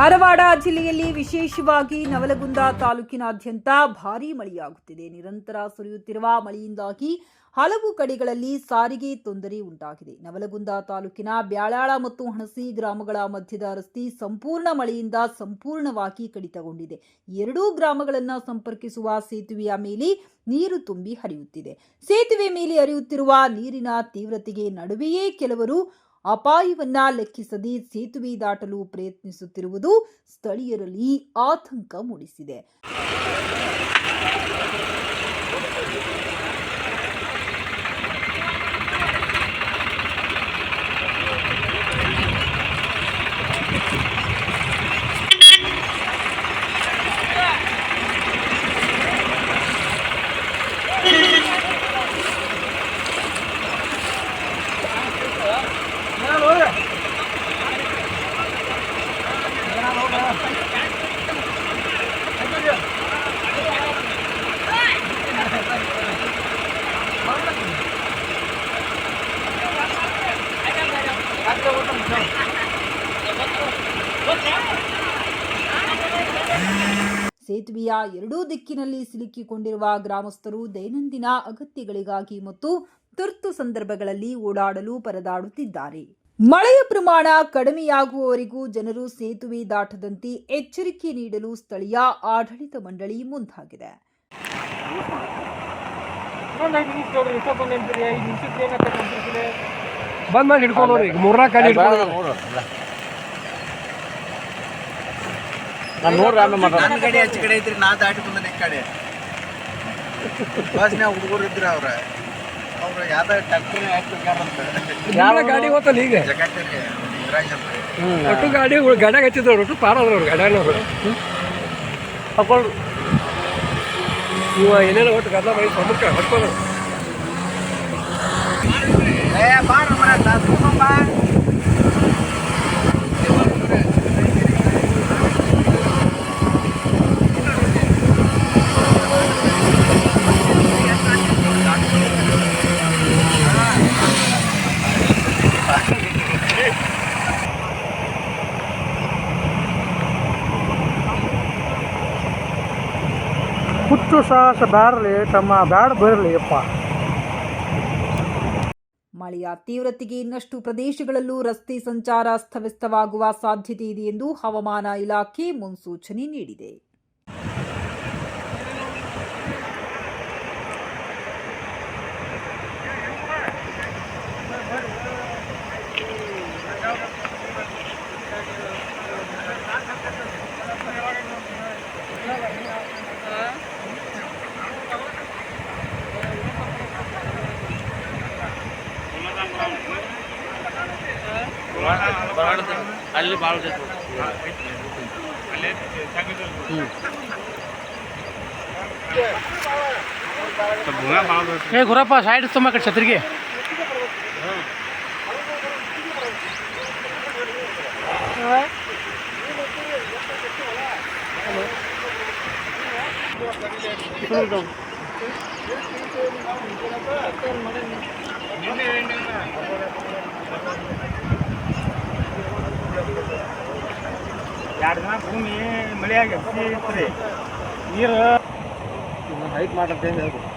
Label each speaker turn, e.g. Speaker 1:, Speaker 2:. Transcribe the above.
Speaker 1: ಧಾರವಾಡ ಜಿಲ್ಲೆಯಲ್ಲಿ ವಿಶೇಷವಾಗಿ ನವಲಗುಂದ ತಾಲೂಕಿನಾದ್ಯಂತ ಭಾರೀ ಮಳೆಯಾಗುತ್ತಿದೆ. ನಿರಂತರ ಸುರಿಯುತ್ತಿರುವ ಮಳೆಯಿಂದಾಗಿ ಹಲವು ಕಡೆಗಳಲ್ಲಿ ಸಾರಿಗೆ ತೊಂದರೆ ಉಂಟಾಗಿದೆ. ನವಲಗುಂದ ತಾಲೂಕಿನ ಬ್ಯಾಳಾಳ ಮತ್ತು ಹಣಸಿ ಗ್ರಾಮಗಳ ಮಧ್ಯದ ರಸ್ತೆ ಸಂಪೂರ್ಣ ಮಳೆಯಿಂದ ಸಂಪೂರ್ಣವಾಗಿ ಕಡಿತಗೊಂಡಿದೆ. ಎರಡೂ ಗ್ರಾಮಗಳನ್ನು ಸಂಪರ್ಕಿಸುವ ಸೇತುವೆಯ ಮೇಲೆ ನೀರು ತುಂಬಿ ಹರಿಯುತ್ತಿದೆ. ಸೇತುವೆ ಮೇಲೆ ಹರಿಯುತ್ತಿರುವ ನೀರಿನ ತೀವ್ರತೆಗೆ ನಡುವೆಯೇ ಕೆಲವರು ಅಪಾಯವನ್ನ ಲೆಕ್ಕಿಸದೆ ಸೇತುವೆ ದಾಟಲು ಪ್ರಯತ್ನಿಸುತ್ತಿರುವುದು ಸ್ಥಳೀಯರಲ್ಲಿ ಆತಂಕ ಮೂಡಿಸಿದೆ. ಸೇತುವೆಯ ಎರಡೂ ದಿಕ್ಕಿನಲ್ಲಿ ಸಿಲುಕಿಕೊಂಡಿರುವ ಗ್ರಾಮಸ್ಥರು ದೈನಂದಿನ ಅಗತ್ಯಗಳಿಗಾಗಿ ಮತ್ತು ತುರ್ತು ಸಂದರ್ಭಗಳಲ್ಲಿ ಓಡಾಡಲು ಪರದಾಡುತ್ತಿದ್ದಾರೆ. ಮಳೆಯ ಪ್ರಮಾಣ ಕಡಿಮೆಯಾಗುವವರೆಗೂ ಜನರು ಸೇತುವೆ ದಾಟದಂತೆ ಎಚ್ಚರಿಕೆ ನೀಡಲು ಸ್ಥಳೀಯ ಆಡಳಿತ ಮಂಡಳಿ ಮುಂದಾಗಿದೆ.
Speaker 2: ಇನ್ನೊಂದು ಐದು ನಿಮಿಷ ನೋಡ್ರಿ ಇಷ್ಟೊಂದು ನಿಂತಿರಿ ಐದು ನಿಮಿಷಕ್ಕೆ ಏನಂತ ಕಂಪ್ಲೀಟ್
Speaker 3: ಬಂದ್ ಮಾಡಿ ಹಿಡ್ಕೊಂಡವ್ರಿ ಈಗ ಮೂರ್ನಾಲ್ಕು ಗಾಡಿ ಹಿಡ್ಕೊಂಡು
Speaker 4: ನಾನು ನೋಡ್ರಿ ಆಮೇಲೆ ಮಾತಾಡ
Speaker 5: ನನ್ನ ಕಡೆ ಹೆಚ್ಚು ಕಡೆ ಐತ್ರಿ ನಾ ದಾಟಿ ಬಂದ ಈ ಕಡೆ. ಬಸ್ನ್ಯಾಗ ಹುಡುಗರು ಇದ್ರ ಅವ್ರ ಅವ್ರು ಯಾವ್ದೋ ಟ್ಯಾಕ್ಟ್ರಿ ಹಾಕ್ಬೇಕಂತ.
Speaker 3: ಗಾಡಿ ಹೋತಲ್ಲ ಈಗ? ಒಟ್ಟು ಗಾಡಿ ಗಾಡ್ಯಾಗ ಹಚ್ಚಿದ್ರು ಒಟ್ಟು ಪಾರ ಅದ್ರ ಅವ್ರು ಗಾಡ್ಯಾನವ್ರು ಹಾಕೊಂಡು ಇವ ಏನೇನೋ ಒಟ್ಟು ಗದ್ದ ಬೈ ಸಮುಖ ಹಚ್ಕೊಂಡು
Speaker 5: ಏ ಬಾರ ಮರ ತಾಸ್ಕೊಂಬ
Speaker 2: ಹುಚ್ಚು ಸಾಹಸ ಬ್ಯಾಡಲಿ ತಮ್ಮ ಬ್ಯಾಡ ಬರಲಿ ಅಪ್ಪ
Speaker 1: ಮಳೆಯ ತೀವ್ರತೆಗೆ ಇನ್ನಷ್ಟು ಪ್ರದೇಶಗಳಲ್ಲೂ ರಸ್ತೆ ಸಂಚಾರ ಅಸ್ತವ್ಯಸ್ತವಾಗುವ ಸಾಧ್ಯತೆ ಇದೆ ಎಂದು ಹವಾಮಾನ ಇಲಾಖೆ ಮುನ್ಸೂಚನೆ ನೀಡಿದೆ.
Speaker 4: ಅಲ್ಲಿ ಭಾಳ
Speaker 2: ಏ ಗುರಪ್ಪ ಸೈಡ್ ತುಂಬ ಕಡೆ ಛತ್ರಿಗೆ ಎರಡು ದಿನ ಭೂಮಿ ಮಳೆ ಆಗಿ ನೀರು
Speaker 4: ಹೈಟ್ ಮಾಡಂತ ಹೇಳ್ಬೇಕು